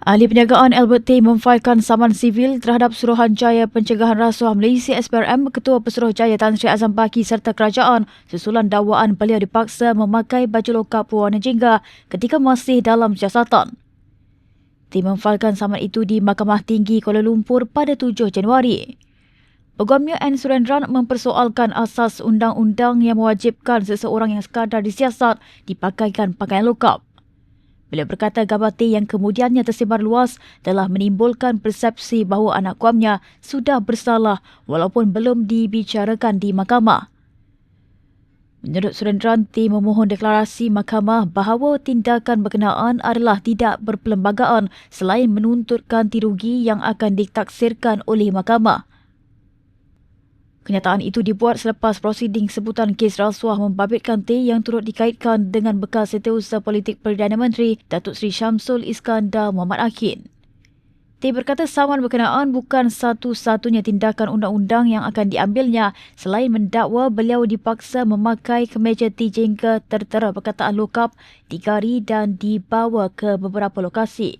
Ahli Perniagaan Albert Tay memfailkan saman sivil terhadap Suruhanjaya Pencegahan Rasuah Malaysia SPRM, Ketua Pesuruhjaya Tan Sri Azam Baki serta kerajaan susulan dakwaan beliau dipaksa memakai baju lokap berwarna jingga ketika masih dalam siasatan. Tay memfailkan saman itu di Mahkamah Tinggi Kuala Lumpur pada 7 Januari. Peguamnya N. Surendran mempersoalkan asas undang-undang yang mewajibkan seseorang yang sekadar disiasat dipakaikan pakaian lokap. Beliau berkata gambar T yang kemudiannya tersebar luas telah menimbulkan persepsi bahawa anak kuamnya sudah bersalah walaupun belum dibicarakan di mahkamah. Menurut Surendran, T memohon deklarasi mahkamah bahawa tindakan berkenaan adalah tidak berperlembagaan selain menuntut ganti rugi yang akan ditaksirkan oleh mahkamah. Kenyataan itu dibuat selepas prosiding sebutan kes rasuah membabitkan T yang turut dikaitkan dengan bekas setiausaha politik Perdana Menteri Datuk Seri Syamsul Iskandar Muhammad Akin. T berkata saman berkenaan bukan satu-satunya tindakan undang-undang yang akan diambilnya selain mendakwa beliau dipaksa memakai kemeja T jengka tertera perkataan lokap, digari dan dibawa ke beberapa lokasi.